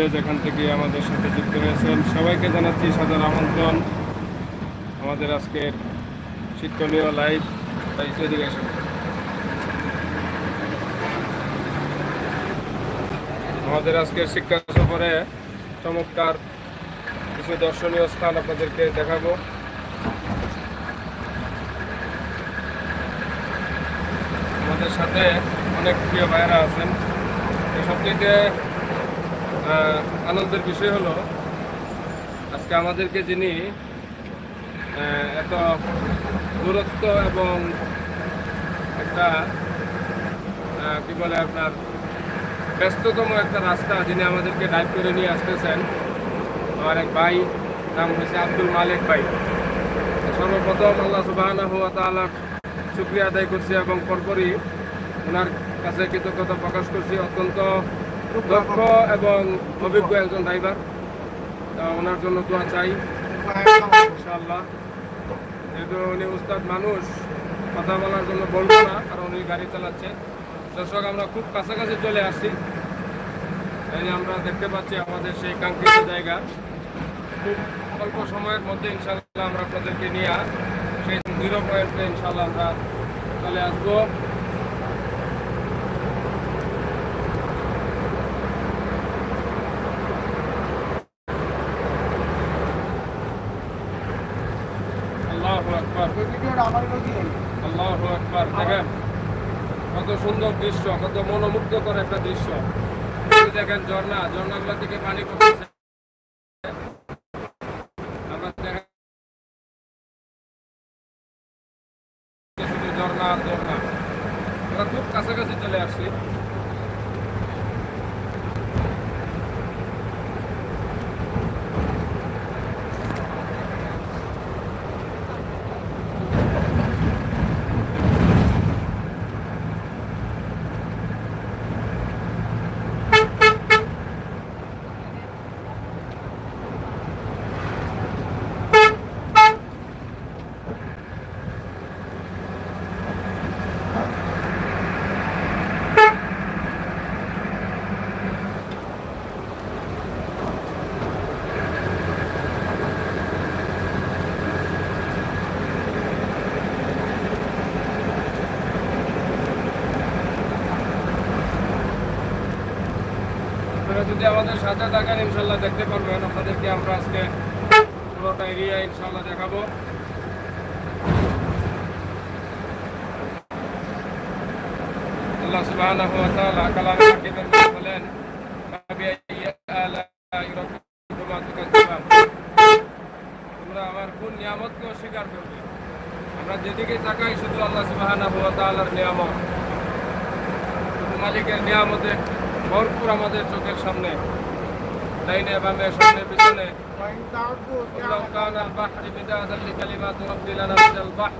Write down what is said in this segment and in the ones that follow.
যে যেখান থেকে আমাদের সাথে যুক্ত হয়েছেন সবাইকে জানাচ্ছি সাদর আমন্ত্রণ। আমাদের আজকের শিক্ষণীয় লাইভ তাই আসুন। আমাদের আজকের শিক্ষা সফরে চমৎকার কিছু দর্শনীয় স্থান আপনাদেরকে দেখাবো। আমাদের সাথে অনেক প্রিয় ভাইয়েরা আছেন। আহ, আনন্দের বিষয় হলো, আজকে আমাদেরকে যিনি এত দূরত্ব এবং একটা কি বলে আপনার, ব্যস্ততম একটা রাস্তা যিনি আমাদেরকে ড্রাইভ করে নিয়ে আসতেছেন, আমার এক ভাই, নাম হয়েছে আব্দুল মালিক ভাই। সর্বপ্রথম আল্লাহ সুবাহ শুক্রিয়া আদায় করছি এবং পরপরই ওনার কাছে কৃতজ্ঞতা প্রকাশ করছি। অত্যন্ত দক্ষ এবং অভিজ্ঞ একজন ড্রাইভার তা ওনার জন্য দোয়া চাই। ইনশাআল্লাহ। যেহেতু উনি উস্তাদ মানুষ, কথা বলার জন্য বলব না, কারণ উনি গাড়ি চালাচ্ছে। দর্শক, আমরা খুব কাছাকাছি চলে আসছি। এই আমরা দেখতে পাচ্ছি আমাদের সেই কাঙ্ক্ষিত জায়গা। খুব অল্প সময়ের মধ্যে ইনশাল্লাহ আমরা আপনাদেরকে নিয়ে সেই জিরো পয়েন্টে ইনশাল্লাহ আমরা চলে আসব আল্লাহু আকবার আল্লাহু আকবার দেখেন কত সুন্দর দৃশ্য কত মনোমুগ্ধকর একটা দৃশ্য। দেখেন ঝর্ণা ঝর্ণাগুলো থেকে পানি পড়তেছে আবার দেখেন শুধু ঝর্ণা আর ঝর্ণা আমরা খুব কাছাকাছি চলে আসছি আপনারা যদি আমাদের সাথে থাকেন, ইনশাল্লাহ দেখতে পারবেন। আপনাদেরকে আমরা আজকে পুরোটা এরিয়া ইনশাল্লাহ দেখাবো। আল্লাহ বলেন আমার কোন আমরা যেদিকে শুধু আল্লাহ নিয়ামত। মালিকের নিয়ামতে ভরপুর আমাদের চোখের সামনে ডাইনে বামে সামনে পিছনে ولو كان البحر مدادا لكلمات ربي لنفد البحر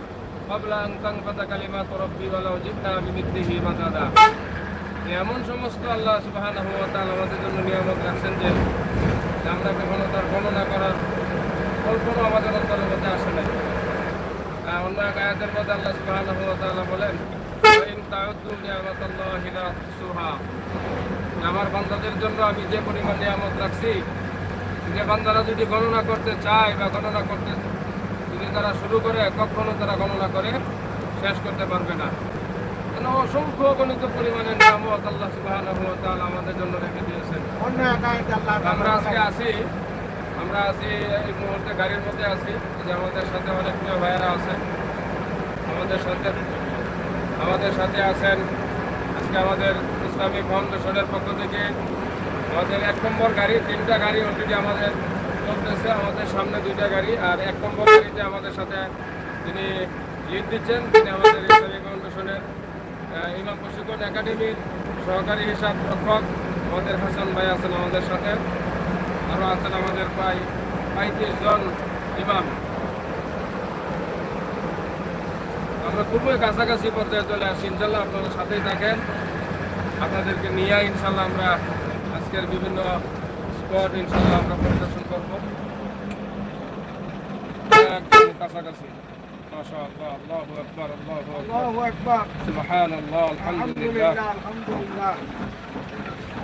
قبل أن تنفد كلمات ربي ولو جئنا بمثله مددا এমন সমস্ত আল্লাহ সুবহানাহু ওয়া তাআলা আমাদের জন্য নিয়ামত রাখছেন যে যে আমরা কখনো তার গণনা করার কল্পনা আমাদের অন্তরের মধ্যে আসে নাই আহ, অন্য এক আয়াতের মধ্যে আল্লাহ সুবহানাহু ওয়া তাআলা বলেন وَإِن تَعُدُّوا نِعْمَةَ اللَّهِ لَا تُحْصُوهَا আমার বান্দাদের জন্য আমি যে পরিমাণ নিয়ামত রাখছি, যে বান্দারা যদি গণনা করতে চায় বা গণনা করতে, যদি তারা শুরু করে, কখনো তারা গণনা করে, শেষ করতে পারবে না। কেন? অসংখ্য গণিত পরিমাণের নিয়ামত আল্লাহ ওয়া আমাদের জন্য রেখে দিয়েছেন। আমরা আজকে আছি, আমরা আছি এই মুহূর্তে গাড়ির মধ্যে আছি যে আমাদের সাথে অনেক প্রিয় ভাইয়েরা আছে আমাদের সাথে আমাদের সাথে আছেন আজকে আমাদের ইসলামিক ফাউন্ডেশনের পক্ষ থেকে আমাদের এক নম্বর গাড়ি, তিনটা গাড়ি অলরেডি আমাদের চলতেছে, আমাদের সামনে দুইটা গাড়ি, আর এক নম্বর গাড়িতে আমাদের সাথে যিনি লিড দিচ্ছেন, তিনি আমাদের ইসলামিক ফাউন্ডেশনের ইমাম প্রশিক্ষণ একাডেমির সহকারী হিসাব রক্ষক আমাদের হাসান ভাই আছেন আমাদের সাথে। আরও আছেন আমাদের প্রায় পঁয়ত্রিশ জন ইমাম। আমরা খুবই কাছাকাছি পর্যায়ে চলে আসি ইনশাল্লাহ আপনারা সাথেই থাকেন। আপনাদেরকে নিয়ে ইনশাল্লাহ আমরা আজকের বিভিন্ন স্পট ইনশাল্লাহ আমরা পরিদর্শন করবো একদম কাছাকাছি মাশাআল্লাহ আল্লাহু আকবার আল্লাহু আকবার الله اكبر সুবহানাল্লাহ الحمد আলহামদুলিল্লাহ لله الحمد لله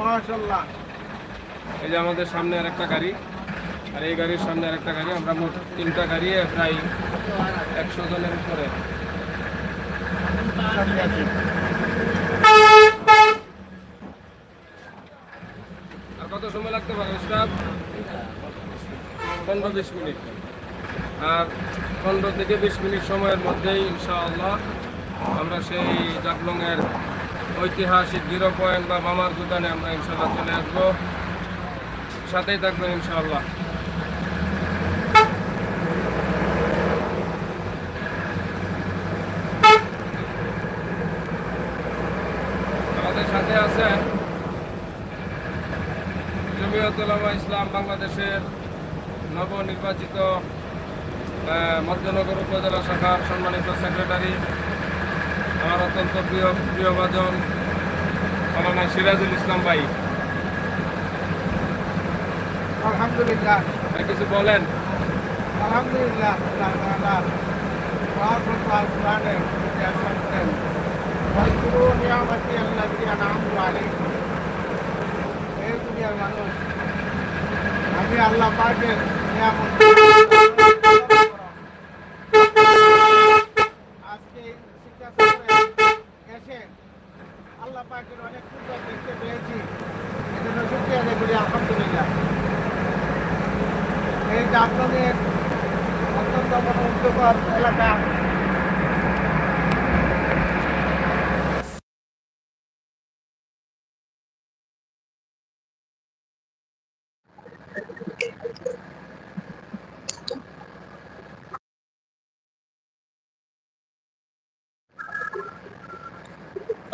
ما شاء الله এই যে আমাদের সামনে আর একটা গাড়ি আর এই গাড়ির সামনে আর একটা গাড়ি আমরা মোট তিনটা গাড়ি প্রায় একশো জনের উপরে সময় লাগতে পারে, স্টাফ। পনেরো বিশ মিনিট। আর পনেরো থেকে বিশ মিনিট সময়ের মধ্যেই, ইনশাআল্লাহ, আমরা সেই জাফলংয়ের ঐতিহাসিক জিরো পয়েন্ট বা মামার দোকানে আমরা ইনশাআল্লাহ চলে আসব। সাথেই থাকবেন, ইনশাআল্লাহ। আমাদের সাথে আছেন জমিয়ত ইসলাম বাংলাদেশের নবনির্বাচিত মধ্যনগর উপজেলা শাখার সম্মানিত সেক্রেটারি আমার অত্যন্ত প্রিয় প্রিয়ভাজন মালানা সিরাজুল ইসলাম ভাই। আলহামদুলিল্লাহ। কিছু বলেন? আলহামদুলিল্লাহ ওয়াজকুরু अभी अल्लाह पाक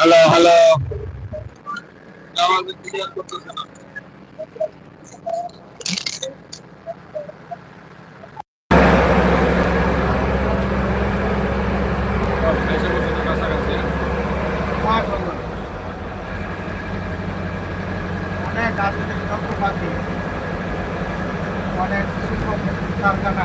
হ্যালো হ্যালো। অনেক আধুনিক অনেক শিল্প কারখানা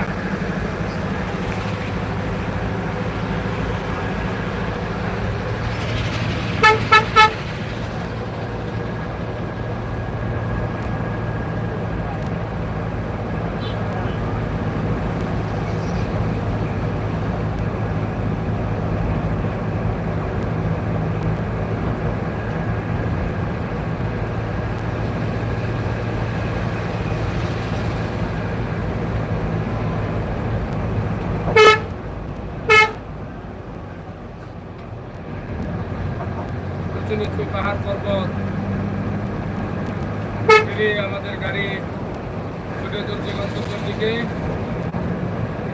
উঁচু নিচু পাহাড় পর্বত আমাদের গাড়ি ছুটে চলছে গন্তব্যের দিকে।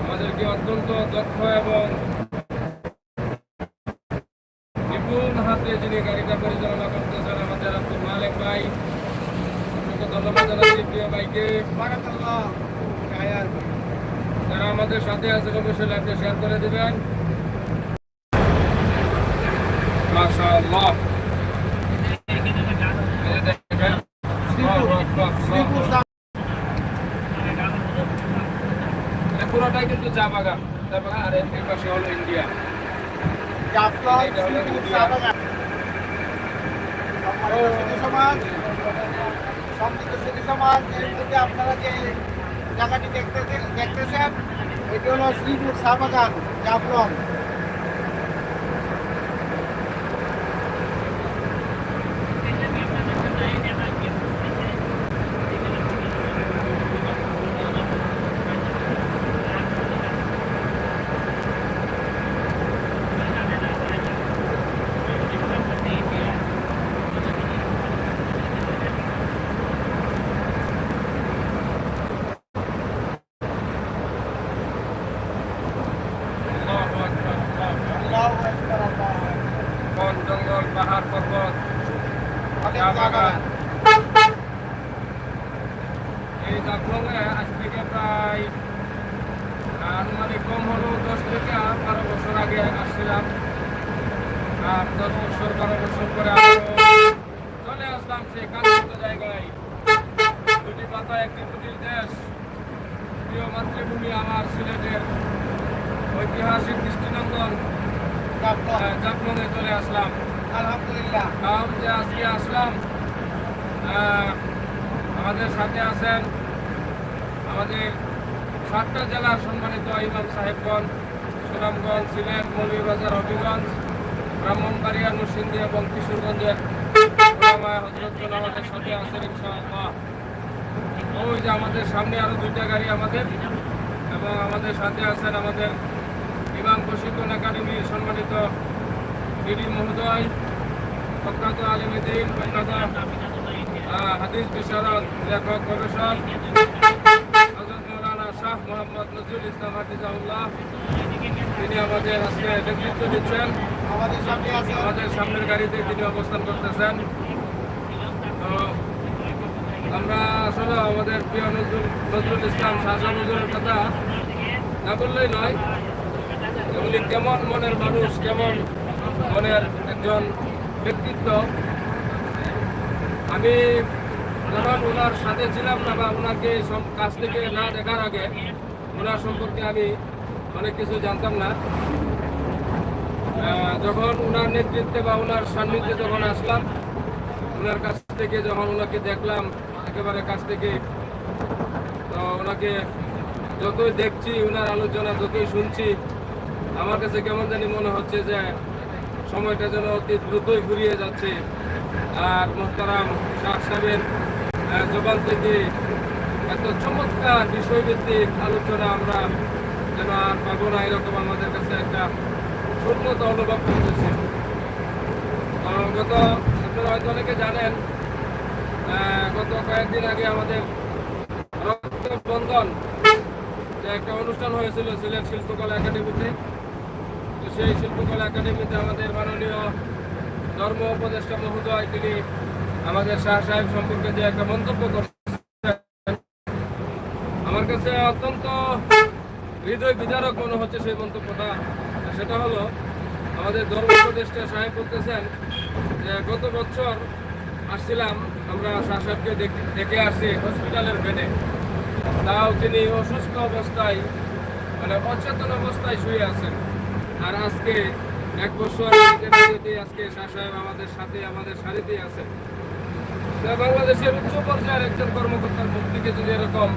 আমাদেরকে অত্যন্ত দক্ষ এবং নিপুণ হাতে যিনি গাড়িটা পরিচালনা করতেছেন আমাদের আব্দুল মালিক ভাই। ধন্যবাদ জানাচ্ছি প্রিয় ভাইকে। যারা আমাদের সাথে আছেন অবশ্যই লাইভটা শেয়ার করে দিবেন। মাশাআল্লাহ এই যে দেখেন শ্রীপুর শ্রীপুর চা- এটা পুরোটাই কিন্তু চা বাগান তারপরে আর এর পাশে হলো ইন্ডিয়া। সমাজ সুধী সমাজ এর আপনারা যে জায়গাটি দেখতেছেন দেখতেছেন এটি হলো শ্রীপুর চা বাগান জাফলং আল্লাহু আকবার, আল্লাহু আকবার। আল্লাহু আকবার, আল্লাহু আকবার। বন জঙ্গল পাহাড় পর্বত অনেক চা চা বাগান। বাগান। এই জাফলংয়ে আজ থেকে প্রায় আনুমানিক কম হলেও দশ থেকে বারো বছর আগে আসছিলাম আর দশ বছর বারো বছর পরে আবারও চলে আসলাম সেই কাঙ্ক্ষিত জায়গায় দুটি পাতা একটি কুটির দেশ প্রিয় মাতৃভূমি আমার সিলেটের ঐতিহাসিক দৃষ্টিনন্দন জাফলং। জাফলংয়ে চলে আসলাম। আলহামদুলিল্লাহ। যে আজকে আসলাম আমাদের সাথে আছেন আমাদের সাতটা জেলার সম্মানিত ইমাম সাহেবগঞ্জ সুনামগঞ্জ সিলেট মৌলভীবাজার হবিগঞ্জ ব্রাহ্মণবাড়িয়া নরসিংদী এবং কিশোরগঞ্জের আমাদের সাথে আছেন ইনশাআল্লাহ। ওই যে আমাদের সামনে আরও দুইটা গাড়ি আমাদের। এবং আমাদের সাথে আছেন আমাদের ইমাম প্রশিক্ষণ একাডেমির সম্মানিত ডিডি মহোদয় প্রখ্যাত আলিমুদ্দিন প্রখ্যাত হাদিস বিশারদ, লেখক গবেষক মোহাম্মদ নজরুল ইসলাম তিনি আমাদের দিচ্ছেন। আমাদের সামনের গাড়িতে তিনি অবস্থান করতেছেন। আমরা আসলে আমাদের প্রিয় নজরুল নজরুল ইসলাম শাহজাহ নজরুলের কথা না বললেই নয়। উনি কেমন মনের মানুষ, কেমন মনের একজন ব্যক্তিত্ব। আমি যখন ওনার সাথে ছিলাম না বা ওনাকে কাছ থেকে না দেখার আগে, ওনার সম্পর্কে আমি অনেক কিছু জানতাম না। যখন ওনার নেতৃত্বে বা ওনার সান্নিধ্যে যখন আসলাম, ওনার কাছ থেকে যখন ওনাকে দেখলাম একেবারে কাছ থেকে। তো ওনাকে যতই দেখছি ওনার আলোচনা যতই শুনছি, আমার কাছে কেমন জানি মনে হচ্ছে যে সময়টা যেন অতি দ্রুতই ঘুরিয়ে যাচ্ছে। আর মোহতারাম শাহ সাহেবের জবান থেকে এত চমৎকার বিষয়ভিত্তিক আলোচনা আমরা যেন আর পাবো না, এরকম আমাদের কাছে একটা শূন্যতা অনুভব করতেছি। গত, আপনারা হয়তো অনেকে জানেন গত কয়েকদিন আগে আমাদের রক্তবন্ধন যে একটা অনুষ্ঠান হয়েছিল সিলেট শিল্পকলা একাডেমিতে, তো সেই শিল্পকলা একাডেমিতে আমাদের মাননীয় ধর্ম উপদেষ্টা মহোদয়, তিনি আমাদের শাহ সাহেব সম্পর্কে যে একটা মন্তব্য করছেন, আমার কাছে অত্যন্ত হৃদয় বিদারক মনে হচ্ছে সেই মন্তব্যটা। সেটা হলো, আমাদের ধর্ম উপদেষ্টা সাহেব বলতেছেন যে গত বছর আসছিলাম, আমরা শাহ সাহেবকে দেখ- আসছি হসপিটালের বেডে তাও তিনি অসুস্থ অবস্থায় মানে অচেতন অবস্থায় শুয়ে আছেন। আর আজকে এক বছর আজকে সাহেব আমাদের সাথে, আমাদের সারিতেই আছেন। বাংলাদেশের উচ্চ পর্যায়ের একজন কর্মকর্তার মুখ থেকে যদি এরকম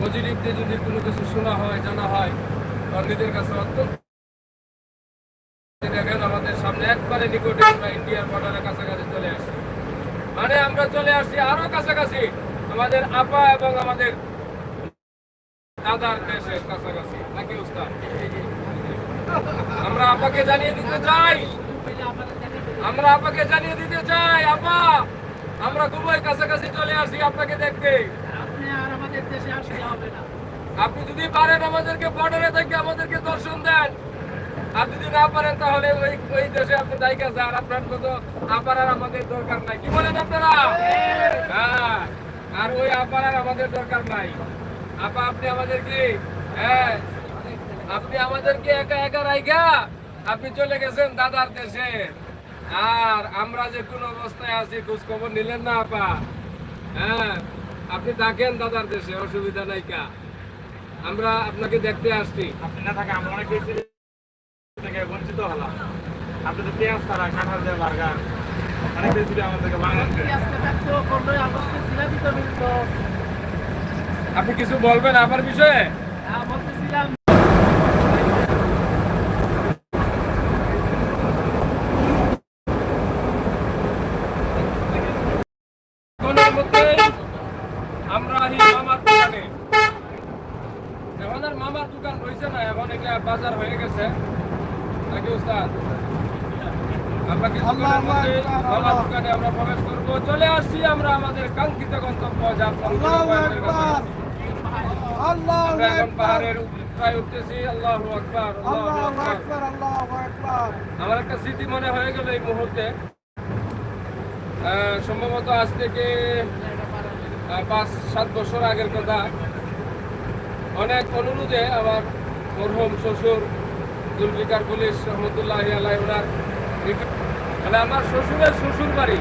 পজিটিভ দিয়ে যদি কোনো কিছু শোনা হয়, জানা হয় তার নিজের কাছে অত্যন্ত দেখেন, আমাদের সামনে একবারে নিকটে আমরা ইন্ডিয়ার বর্ডারের কাছাকাছি চলে আসছি। মানে আমরা চলে আসছি আরও কাছাকাছি। আমাদের আপা এবং আমাদের দাদার দেশের কাছাকাছি। নাকি উস্তাদ? আমরা আপাকে জানিয়ে দিতে চাই। আমরা আপাকে জানিয়ে দিতে চাই আপা! আমরা খুবই কাছাকাছি চলে আসি আপনাকে দেখতে। আপনি আর আমাদের দেশে আসতে হবে না। আপনি যদি পারেন আমাদেরকে বর্ডারে থেকে আমাদেরকে দর্শন দেন। আর যদি না পারেন তাহলে ওই ওই দেশে আপনি দায়িকা যান আপনার মতো আমাদের দরকার নাই। কি বলেন আপনারা? হ্যাঁ আর ওই আমাদের দরকার নাই। আপা, আপনি আমাদেরকে হ্যাঁ আপনি আমাদেরকে একা একা রাইগা আপনি চলে গেছেন দাদার দেশে। আর আমরা যে কোন অবস্থায় আছি খোঁজ খবর নিলেন না, আপা। হ্যাঁ আপনি থাকেন দাদার দেশে, অসুবিধা নাই কা। আমরা আপনাকে দেখতে আসছি। আপনি না থাকে আমরা অনেক বঞ্চিত হলাম। আপনি তো পেঁয়াজ ছাড়া কাঁঠাল দিয়ে বার্গার অনেক বেশি আমাদেরকে আপনি কিছু বলবেন আমার বিষয়ে হ্যাঁ, বলতেছিলাম কোনের মধ্যেই আমরা এই মামার দোকানে এখন আর মামার দোকান রয়েছে না এখন এটা বাজার হয়ে গেছে নাকি উস্তাদ। আমরা কিছুক্ষণের আল্লাহ। দোকানে আমরা প্রবেশ করব। চলে আসছি আমরা আমাদের কাঙ্ক্ষিত গন্তব্য আমরা এখন পাহাড়ের প্রায় উঠতেছি। আল্লাহু আকবার আমার একটা স্মৃতি মনে হয়ে গেল এই মুহূর্তে। সম্ভবত আজ থেকে পাঁচ সাত বছর আগের কথা। অনেক অনুরোধে আমার মরহুম শ্বশুর জুলফিকার পুলিশ রহমতুল্লাহ আলাই ওনার মানে আমার শ্বশুরের শ্বশুর বাড়ি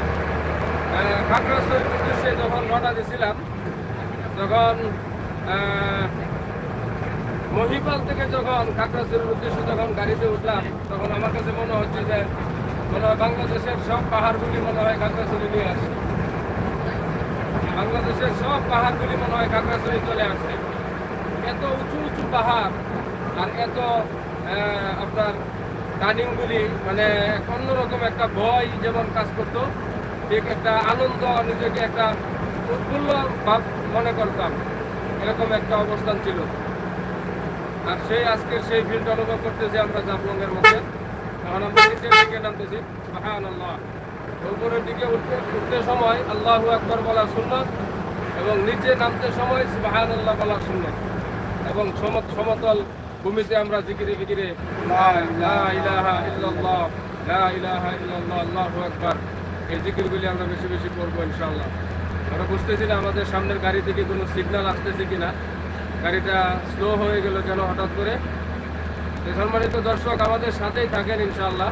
উদ্দেশ্যে যখন রওনা দিয়েছিলাম আহ, মহিপাল থেকে যখন খাগড়াছড়ির উদ্দেশ্যে যখন গাড়িতে উঠলাম তখন আমার কাছে মনে হচ্ছে যে মনে হয় বাংলাদেশের সব পাহাড়গুলি মনে হয় খাগড়াছড়ি নিয়ে আসছে। বাংলাদেশের সব পাহাড়গুলি মনে হয় খাগড়াছড়ি চলে আসছে। এত উঁচু উঁচু পাহাড় আর এত আপনার টার্নিংগুলি মানে অন্যরকম একটা ভয় যেমন কাজ করতো, ঠিক একটা আনন্দ নিজেকে একটা উৎফুল্ল ভাব মনে করতাম। এরকম একটা অবস্থান ছিল। আর সেই আজকের সেই ফিল্ড অনুভব করতেছি আমরা জাফলংয়ের মধ্যে। এখন আমরা নিচের দিকে নামতেছি। আল্লাহ উপরের দিকে উঠতে উঠতে সময়, আল্লাহু আকবর বলা সুন্নত, এবং নিচে নামতে সময় সুবহান আল্লাহ বলা সুন্নত। এবং সম- সমতল ভূমিতে আমরা জিকিরে জিকিরে ইল্লাল্লাহ আল্লাহু আকবার, এই আমরা বেশি বেশি করব ইনশাল্লাহ আমরা বুঝতেছি না আমাদের সামনের গাড়ি থেকে কোনো সিগন্যাল আসতেছে কিনা। গাড়িটা স্লো হয়ে গেল কেন হঠাৎ করে? সম্মানিত দর্শক, আমাদের সাথেই থাকেন ইনশাল্লাহ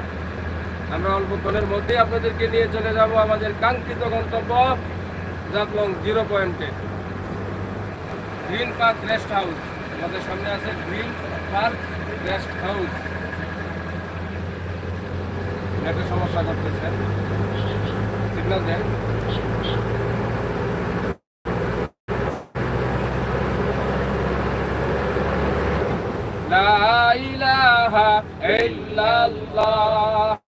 আমরা অল্প অল্পক্ষণের মধ্যেই আপনাদেরকে নিয়ে চলে যাব আমাদের কাঙ্ক্ষিত গন্তব্য জাতলং জিরো পয়েন্টে। Green park rest house. আমাদের সামনে আছে গ্রিন পার্ক রেস্ট হাউস একটা সমস্যা করতেছে সিগন্যাল দেন لا إله إلا الله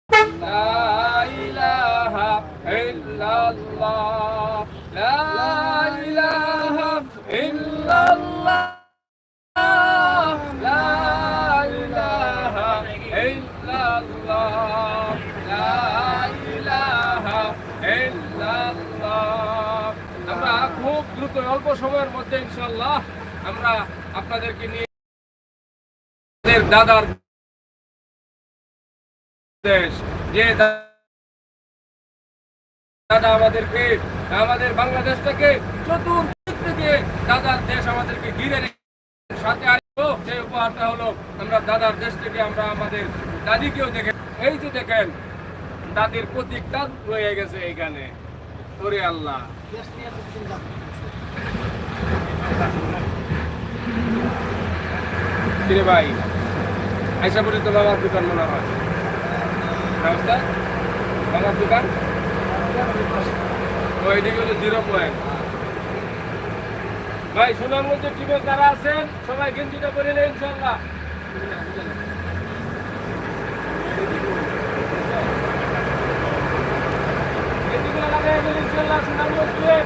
لا إله إلا الله অল্প সময়ের মধ্যে ইনশাল্লাহ আমরা আপনাদেরকে নিয়ে দাদার দেশ, যে দাদা আমাদেরকে, আমাদের বাংলাদেশটাকে চতুর্দিক থেকে দাদার দেশ আমাদেরকে ঘিরে সাথে আসব সেই উপহারটা হলো আমরা দাদার দেশ থেকে আমরা আমাদের দাদিকেও দেখে এই যে দেখেন, দাদির প্রতীকটা রয়ে গেছে এখানে ওরে আল্লাহ। কিরে ভাই, আইসা তো বাবার দোকান মনে হয়। ব্যবস্থা? বাবার দোকান? ও, এদিকে হলো জিরো পয়েন্ট। ভাই সুনামগঞ্জের টিমের যারা আছেন, সবাই গেঞ্জিটা পরে নেই ইনশাল্লাহ ইনশাল্লাহ সুনামগঞ্জ টিম